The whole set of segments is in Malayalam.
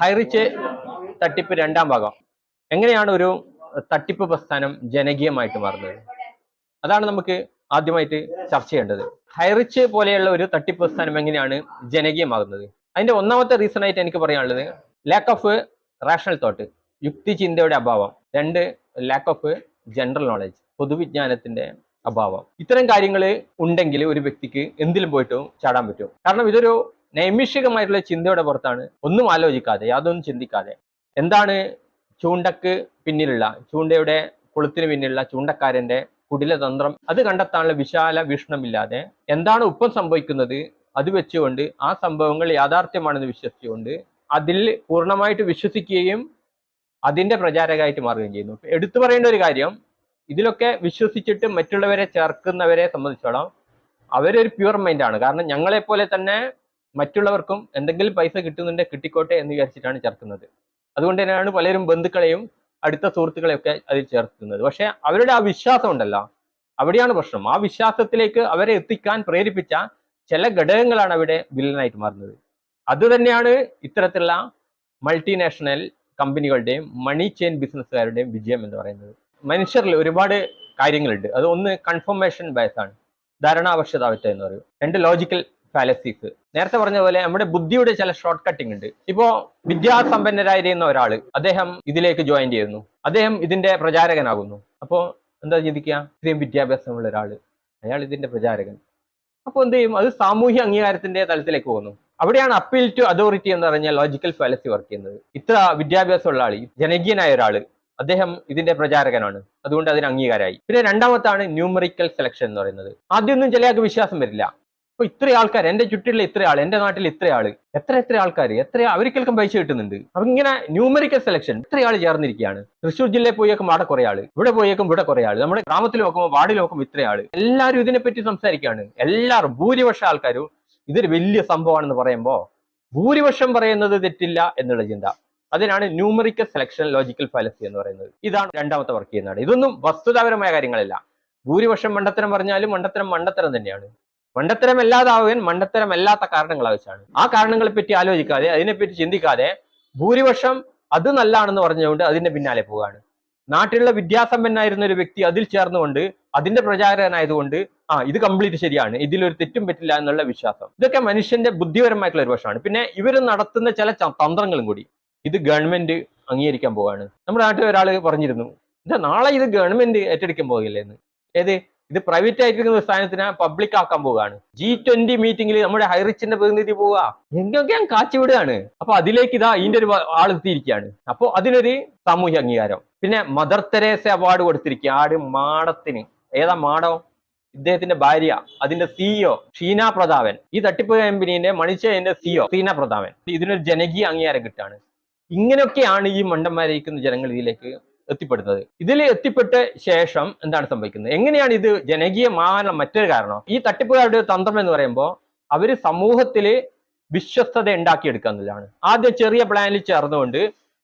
ഹൈറിച്ച് തട്ടിപ്പ് രണ്ടാം ഭാഗം. എങ്ങനെയാണ് ഒരു തട്ടിപ്പ് പ്രസ്ഥാനം ജനകീയമായിട്ട് മാറുന്നത്? അതാണ് നമുക്ക് ആദ്യമായിട്ട് ചർച്ച ചെയ്യേണ്ടത്. ഹൈറിച്ച് പോലെയുള്ള ഒരു തട്ടിപ്പ് പ്രസ്ഥാനം എങ്ങനെയാണ് ജനകീയമാകുന്നത്? അതിന്റെ ഒന്നാമത്തെ റീസൺ ആയിട്ട് എനിക്ക് പറയാനുള്ളത് ലാക്ക് ഓഫ് റാഷണൽ തോട്ട് യുക്തി ചിന്തയുടെ അഭാവം. രണ്ട് ലാക്ക് ഓഫ് ജനറൽ നോളജ് പൊതുവിജ്ഞാനത്തിന്റെ അഭാവം. ഇത്തരം കാര്യങ്ങൾ ഉണ്ടെങ്കിൽ ഒരു വ്യക്തിക്ക് എന്തിലും പോയിട്ടും ചാടാൻ പറ്റും. കാരണം ഇതൊരു നൈമിഷികമായിട്ടുള്ള ചിന്തയുടെ പുറത്താണ്. ഒന്നും ആലോചിക്കാതെ യാതൊന്നും ചിന്തിക്കാതെ. എന്താണ് ചൂണ്ടക്ക് പിന്നിലുള്ള ചൂണ്ടയുടെ കുളത്തിന് പിന്നിലുള്ള ചൂണ്ടക്കാരന്റെ കുടിലതന്ത്രം? അത് കണ്ടെത്താനുള്ള വിശാല വീക്ഷണമില്ലാതെ എന്താണ് ഒപ്പം സംഭവിക്കുന്നത്? അത് വെച്ചുകൊണ്ട് ആ സംഭവങ്ങൾ യാഥാർത്ഥ്യമാണെന്ന് വിശ്വസിച്ചുകൊണ്ട് അതിൽ പൂർണമായിട്ട് വിശ്വസിക്കുകയും അതിന്റെ പ്രചാരകമായിട്ട് മാറുകയും ചെയ്യുന്നു. എടുത്തു പറയേണ്ട ഒരു കാര്യം ഇതിലൊക്കെ വിശ്വസിച്ചിട്ട് മറ്റുള്ളവരെ ചേർക്കുന്നവരെ സംബന്ധിച്ചോളം അവരൊരു പ്യുവർ മൈൻഡാണ്. കാരണം ഞങ്ങളെ പോലെ തന്നെ മറ്റുള്ളവർക്കും എന്തെങ്കിലും പൈസ കിട്ടുന്നുണ്ടെ കിട്ടിക്കോട്ടെ എന്ന് വിചാരിച്ചിട്ടാണ് ചേർക്കുന്നത്. അതുകൊണ്ട് തന്നെയാണ് പലരും ബന്ധുക്കളെയും അടുത്ത സുഹൃത്തുക്കളെയൊക്കെ അതിൽ ചേർക്കുന്നത്. പക്ഷെ അവരുടെ ആ വിശ്വാസം ഉണ്ടല്ലോ. അവിടെയാണ് പ്രശ്നം. ആ വിശ്വാസത്തിലേക്ക് അവരെ എത്തിക്കാൻ പ്രേരിപ്പിച്ച ചില ഘടകങ്ങളാണ് അവിടെ വില്ലനായിട്ട് മാറുന്നത്. അത് തന്നെയാണ് ഇത്തരത്തിലുള്ള മൾട്ടിനാഷണൽ കമ്പനികളുടെയും മണി ചെയിൻ ബിസിനസ്സുകാരുടെയും വിജയം എന്ന് പറയുന്നത്. മനുഷ്യരിൽ ഒരുപാട് കാര്യങ്ങളുണ്ട്. അത് ഒന്ന് കൺഫർമേഷൻ ബയസ് ആണ്. ധാരണാവശ്യതാവറ്റ എന്ന് പറയും. രണ്ട് ലോജിക്കൽ ഫാലസീസ് നേരത്തെ പറഞ്ഞ പോലെ നമ്മുടെ ബുദ്ധിയുടെ ചില ഷോർട്ട് കട്ടിംഗ് ഉണ്ട്. ഇപ്പോ വിദ്യാസമ്പന്നരായിരുന്ന ഒരാൾ അദ്ദേഹം ഇതിലേക്ക് ജോയിൻ ചെയ്യുന്നു. അദ്ദേഹം ഇതിന്റെ പ്രചാരകനാകുന്നു. അപ്പോ എന്താ ചിന്തിക്കുക? ഇത്രയും വിദ്യാഭ്യാസമുള്ള ഒരാൾ അയാൾ ഇതിന്റെ പ്രചാരകൻ. അപ്പോൾ എന്ത് ചെയ്യും? അത് സാമൂഹ്യ അംഗീകാരത്തിന്റെ തലത്തിലേക്ക് പോകുന്നു. അവിടെയാണ് അപ്പീൽ ടു അതോറിറ്റി എന്ന് പറഞ്ഞ ലോജിക്കൽ ഫാലസി വർക്ക് ചെയ്യുന്നത്. ഇത്ര വിദ്യാഭ്യാസമുള്ള ആൾ ജനകീയനായ ഒരാൾ അദ്ദേഹം ഇതിന്റെ പ്രചാരകനാണ്. അതുകൊണ്ട് അതിന് അംഗീകാരമായി. പിന്നെ രണ്ടാമത്താണ് ന്യൂമറിക്കൽ സെലക്ഷൻ എന്ന് പറയുന്നത്. ആദ്യമൊന്നും ചിലയാൾക്ക് വിശ്വാസം വരില്ല. അപ്പൊ ഇത്ര ആൾക്കാർ എന്റെ ചുറ്റിലുള്ള ഇത്ര ആൾ എന്റെ നാട്ടിൽ ഇത്ര ആൾ എത്ര എത്ര ആൾക്കാർ എത്ര അവർക്കെല്ലാം പൈസ കിട്ടുന്നുണ്ട്. അപ്പൊ ഇങ്ങനെ ന്യൂമറിക്കൽ സെലക്ഷൻ ഇത്ര ആൾ ചേർന്നിരിക്കുകയാണ്. തൃശ്ശൂർ ജില്ലയിൽ പോയേക്കും അവിടെ കുറെ ആൾ ഇവിടെ പോയേക്കും ഇവിടെ കുറെ ആൾ നമ്മുടെ ഗ്രാമത്തിൽ നോക്കുമ്പോൾ വാർഡിൽ നോക്കുമ്പോൾ ഇത്ര ആൾ. എല്ലാവരും ഇതിനെപ്പറ്റി സംസാരിക്കുകയാണ്. എല്ലാവരും ഭൂരിപക്ഷം ആൾക്കാരും ഇതൊരു വലിയ സംഭവമാണെന്ന് പറയുമ്പോൾ ഭൂരിപക്ഷം പറയുന്നത് തെറ്റില്ല എന്നുള്ള ചിന്ത. അതിനാണ് ന്യൂമറിക്കൽ സെലക്ഷൻ ലോജിക്കൽ ഫാലസി എന്ന് പറയുന്നത്. ഇതാണ് രണ്ടാമത്തെ വർക്ക് ചെയ്യുന്നതാണ്. ഇതൊന്നും വസ്തുതാപരമായ കാര്യങ്ങളല്ല. ഭൂരിപക്ഷം മണ്ടത്തരം പറഞ്ഞാലും മണ്ടത്തരം മണ്ടത്തരം തന്നെയാണ്. മണ്ടത്തരം മണ്ടത്തരമല്ലാത്ത കാരണങ്ങൾ ആവശ്യമാണ്. ആ കാരണങ്ങളെ പറ്റി ആലോചിക്കാതെ അതിനെപ്പറ്റി ചിന്തിക്കാതെ ഭൂരിപക്ഷം അത് നല്ലതാണെന്ന് പറഞ്ഞുകൊണ്ട് അതിന്റെ പിന്നാലെ പോവുകയാണ്. നാട്ടിലുള്ള വിദ്യാസമ്പന്നായിരുന്ന ഒരു വ്യക്തി അതിൽ ചേർന്നുകൊണ്ട് അതിന്റെ പ്രചാരകനായതുകൊണ്ട് ആ ഇത് കംപ്ലീറ്റ് ശരിയാണ്. ഇതിലൊരു തെറ്റും പറ്റില്ല എന്നുള്ള വിശ്വാസം. ഇതൊക്കെ മനുഷ്യന്റെ ബുദ്ധിപരമായിട്ടുള്ള ഒരു വശമാണ്. പിന്നെ ഇവർ നടത്തുന്ന ചില തന്ത്രങ്ങളും കൂടി. ഇത് ഗവൺമെന്റ് അംഗീകരിക്കാൻ പോവാണ് നമ്മുടെ നാട്ടിൽ ഒരാൾ പറഞ്ഞിരുന്നു എന്താ നാളെ ഇത് ഗവൺമെന്റ് ഏറ്റെടുക്കാൻ പോകില്ലെന്ന്. ഏത്? ഇത് പ്രൈവറ്റ് ആയിരിക്കുന്ന സ്ഥാനത്തിന് പബ്ലിക് ആക്കാൻ പോവുകയാണ്. ജി ട്വന്റി മീറ്റിംഗിൽ നമ്മുടെ ഹൈറിച്ചിന്റെ പ്രതിനിധി പോവുക. എങ്ങനെയൊക്കെ ഞാൻ കാച്ചുവിടുകയാണ്. അപ്പൊ അതിലേക്ക് ഇതാ ഇതിന്റെ ഒരു ആൾ എത്തിയിരിക്കുകയാണ്. അപ്പൊ അതിനൊരു സാമൂഹ്യ അംഗീകാരം. പിന്നെ മദർ തെരേസ അവാർഡ് കൊടുത്തിരിക്കുക ആട് മാടത്തിന് ഏതാ മാടം ഇദ്ദേഹത്തിന്റെ ഭാര്യ. അതിന്റെ സിഇഒ ഷീന പ്രതാപൻ. ഈ തട്ടിപ്പ് കമ്പനീന്റെ മണിച്ചതിന്റെ സിഇഒ ഷീന പ്രതാപൻ. ഇതിനൊരു ജനകീയ അംഗീകാരം കിട്ടാണ് ഇങ്ങനെയൊക്കെയാണ് ഈ മണ്ടന്മാരിക്കുന്ന ജനങ്ങൾ ഇതിലേക്ക് എത്തിപ്പെടുന്നത്. ഇതിൽ എത്തിപ്പെട്ട ശേഷം എന്താണ് സംഭവിക്കുന്നത്? എങ്ങനെയാണ് ഇത് ജനകീയമാകാനുള്ള മറ്റൊരു കാരണം? ഈ തട്ടിപ്പുകാരുടെ തന്ത്രം എന്ന് പറയുമ്പോൾ അവർ സമൂഹത്തിൽ വിശ്വസ്തത ഉണ്ടാക്കിയെടുക്കുക എന്നുള്ളതാണ്. ആദ്യം ചെറിയ പ്ലാനിൽ ചേർന്നുകൊണ്ട്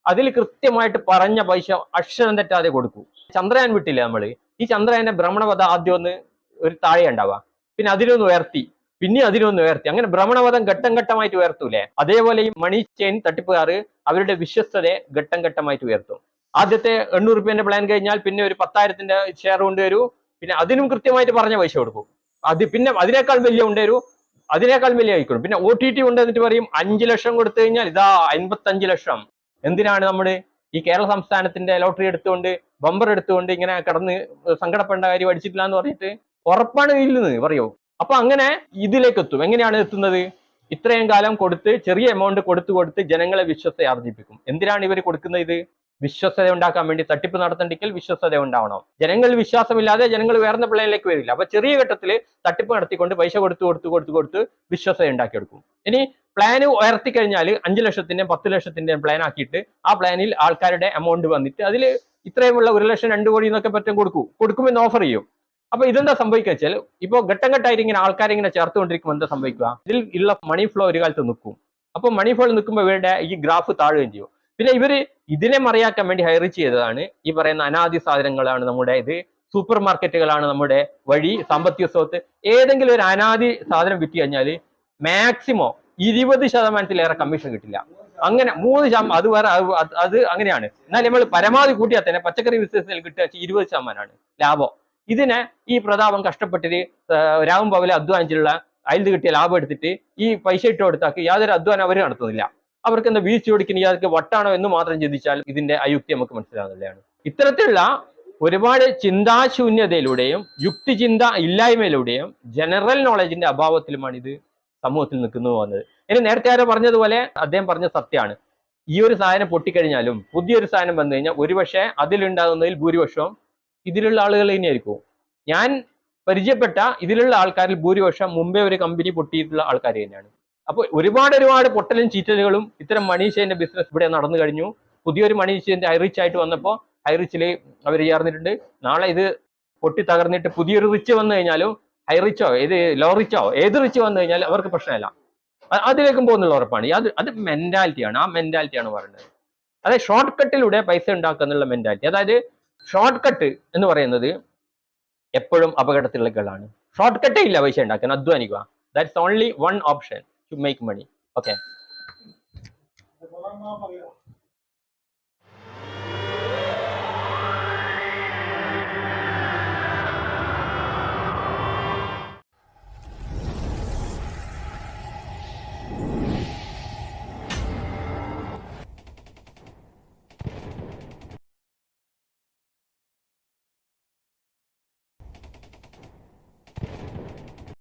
അതിൽ കൃത്യമായിട്ട് പറഞ്ഞ പൈസ അക്ഷരം തെറ്റാതെ കൊടുക്കൂ. ചന്ദ്രയാൻ വിട്ടില്ല നമ്മൾ? ഈ ചന്ദ്രയാന്റെ ഭ്രമണപഥ ആദ്യം ഒന്ന് ഒരു താഴെ ഉണ്ടാവുക പിന്നെ അതിലൊന്ന് ഉയർത്തി. പിന്നെ അതിനൊന്ന് ഉയർത്തി. അങ്ങനെ ഭ്രമണപഥം ഘട്ടം ഘട്ടമായിട്ട് ഉയർത്തൂലേ അതേപോലെ ഈ മണി ചെയിൻ തട്ടിപ്പുകാർ അവരുടെ വിശ്വസ്തതയെ ഘട്ടം ഘട്ടമായിട്ട് ഉയർത്തും. ആദ്യത്തെ എണ്ണൂറ് റുപ്യന്റെ പ്ലാൻ കഴിഞ്ഞാൽ പിന്നെ ഒരു പത്തായിരത്തിന്റെ ഷെയർ കൊണ്ടുവരൂ പിന്നെ അതിനും കൃത്യമായിട്ട് പറഞ്ഞ പൈസ കൊടുക്കും. അത് പിന്നെ അതിനേക്കാൾ വലിയ കൊണ്ടുവരൂ അതിനേക്കാൾ വലിയ ആയിക്കോളും. പിന്നെ ഒ ടി ടി കൊണ്ടുവന്നിട്ട് പറയും അഞ്ച് ലക്ഷം കൊടുത്തു കഴിഞ്ഞാൽ ഇതാ അൻപത്തഞ്ച് ലക്ഷം. എന്തിനാണ് നമ്മുടെ ഈ കേരള സംസ്ഥാനത്തിന്റെ ലോട്ടറി എടുത്തുകൊണ്ട് ബമ്പർ എടുത്തുകൊണ്ട് ഇങ്ങനെ കടന്ന് സങ്കടപ്പെടേണ്ട കാര്യം അടിച്ചിട്ടില്ല എന്ന് പറഞ്ഞിട്ട് ഉറപ്പാണ് ഇല്ലെന്ന് പറയൂ? അപ്പൊ അങ്ങനെ ഇതിലേക്ക് എത്തും. എങ്ങനെയാണ് എത്തുന്നത്? ഇത്രയും കാലം കൊടുത്ത് ചെറിയ എമൗണ്ട് കൊടുത്തു കൊടുത്ത് ജനങ്ങളെ വിശ്വസത്തെ ആർജിപ്പിക്കും എന്തിനാണ് ഇവർ കൊടുക്കുന്നത് ഇത്? വിശ്വസ്തത ഉണ്ടാക്കാൻ വേണ്ടി തട്ടിപ്പ് നടത്തണ്ടെങ്കിൽ വിശ്വസ്തത ഉണ്ടാവണം ജനങ്ങൾ വിശ്വാസമില്ലാതെ ജനങ്ങൾ വേറെ പിള്ളേരിലേക്ക് വരില്ല. അപ്പൊ ചെറിയ ഘട്ടത്തിൽ തട്ടിപ്പ് നടത്തിക്കൊണ്ട് പൈസ കൊടുത്തു കൊടുത്തു കൊടുത്തു കൊടുത്ത് വിശ്വസ്തത ഉണ്ടാക്കിയെടുക്കും ഇനി പ്ലാന് ഉയർത്തി കഴിഞ്ഞാൽ അഞ്ച് ലക്ഷത്തിന്റെയും പത്ത് ലക്ഷത്തിന്റെയും പ്ലാൻ ആക്കിയിട്ട് ആ പ്ലാനിൽ ആൾക്കാരുടെ എമൗണ്ട് വന്നിട്ട് അതിൽ ഇത്രയുമുള്ള ഒരു ലക്ഷം രണ്ട് കോടി എന്നൊക്കെ പറ്റും കൊടുക്കും. കൊടുക്കുമെന്ന് ഓഫർ ചെയ്യും. അപ്പൊ ഇതെന്താ സംഭവിക്കുക വെച്ചാൽ ഇപ്പൊ ഘട്ടം ഘട്ടമായിട്ട് ഇങ്ങനെ ആൾക്കാരെ ഇങ്ങനെ ചേർത്തുകൊണ്ടിരിക്കുമ്പോൾ എന്താ സംഭവിക്കുക? ഇതിൽ ഉള്ള മണി ഫ്ലോ ഒരു കാലത്ത് നിൽക്കും. അപ്പൊ മണി ഫ്ലോ നിൽക്കുമ്പോൾ ഇവരുടെ ഈ ഗ്രാഫ് താഴുകയും ചെയ്യും. പിന്നെ ഇവർ ഇതിനെ മറിയാക്കാൻ വേണ്ടി ഹയർ ചെയ്തതാണ്. ഈ പറയുന്ന അനാദി സാധനങ്ങളാണ് നമ്മുടെ ഇത്. സൂപ്പർ മാർക്കറ്റുകളാണ് നമ്മുടെ വഴി സാമ്പത്തിക സ്വത്ത് ഏതെങ്കിലും ഒരു അനാദി സാധനം വിറ്റ് കഴിഞ്ഞാൽ മാക്സിമം ഇരുപത് ശതമാനത്തിലേറെ കമ്മീഷൻ കിട്ടില്ല. അങ്ങനെ മൂന്ന് ശതമാനം അത് വേറെ അത് അങ്ങനെയാണ്. എന്നാൽ നമ്മൾ പരമാവധി കൂട്ടിയാൽ തന്നെ പച്ചക്കറി ബിസിനസ്സിൽ കിട്ടുക ഇരുപത് ശതമാനമാണ് ലാഭം. ഇതിനെ ഈ പ്രതാപം കഷ്ടപ്പെട്ടിട്ട് രാവും പകലെ അധ്വാനിച്ചിട്ടുള്ള അതിൽ കിട്ടിയ ലാഭം എടുത്തിട്ട് ഈ പൈസ ഇട്ട് കൊടുത്താക്ക് യാതൊരു അധ്വാനം അവർ നടത്തുന്നില്ല. അവർക്ക് എന്താ വീഴ്ച കൊടുക്കുന്ന ഇയാൾക്ക് വട്ടാണോ എന്ന് മാത്രം ചിന്തിച്ചാൽ ഇതിന്റെ അയുക്തി നമുക്ക് മനസ്സിലാകുന്നതാണ് ഇത്തരത്തിലുള്ള ഒരുപാട് ചിന്താശൂന്യതയിലൂടെയും യുക്തിചിന്ത ഇല്ലായ്മയിലൂടെയും ജനറൽ നോളജിന്റെ അഭാവത്തിലുമാണ് ഇത് സമൂഹത്തിൽ നിൽക്കുന്നു വന്നത് ഇനി നേരത്തെ ആരോ പറഞ്ഞതുപോലെ അദ്ദേഹം പറഞ്ഞ സത്യമാണ്. ഈ ഒരു സാധനം പൊട്ടിക്കഴിഞ്ഞാലും പുതിയൊരു സാധനം വന്നു കഴിഞ്ഞാൽ ഒരുപക്ഷെ അതിലുണ്ടാകുന്നതിൽ ഭൂരിപക്ഷവും ഇതിലുള്ള ആളുകൾ തന്നെയായിരിക്കും. ഞാൻ പരിചയപ്പെട്ട ഇതിലുള്ള ആൾക്കാരിൽ ഭൂരിപക്ഷം മുമ്പേ ഒരു കമ്പനി പൊട്ടിയിട്ടുള്ള ആൾക്കാർ തന്നെയാണ്. അപ്പോൾ ഒരുപാട് ഒരുപാട് പൊട്ടലും ചീറ്റലുകളും ഇത്തരം മണീഷേന്റെ ബിസിനസ് ഇവിടെ നടന്നു കഴിഞ്ഞു. പുതിയൊരു മണീഷേന്റെ ഹൈറിച്ച് ആയിട്ട് വന്നപ്പോൾ ഹൈറിച്ചിൽ അവർ ചേർന്നിട്ടുണ്ട്. നാളെ ഇത് പൊട്ടി തകർന്നിട്ട് പുതിയൊരു റിച്ച് വന്നു കഴിഞ്ഞാലും ഹൈറിച്ചോ ഏത് ലോ റിച്ചോ ഏത് റിച്ച് വന്നു കഴിഞ്ഞാൽ അവർക്ക് പ്രശ്നമില്ല. അതിലേക്കും പോകുന്നുള്ള ഉറപ്പാണ്. അത് അത് മെന്റാലിറ്റിയാണ് ആ മെന്റാലിറ്റിയാണ് പറയുന്നത്. അതായത് ഷോർട്ട് കട്ടിലൂടെ പൈസ ഉണ്ടാക്കുക എന്നുള്ള മെന്റാലിറ്റി അതായത് ഷോർട്ട് കട്ട് എന്ന് പറയുന്നത് എപ്പോഴും അപകടത്തിലുള്ള കളാണ് ഷോർട്ട് കട്ടേ ഇല്ല പൈസ ഉണ്ടാക്കാൻ അധ്വാനിക്കുക. That's only one option to make money okay ഇത് കൊള്ളാൻ പറയാം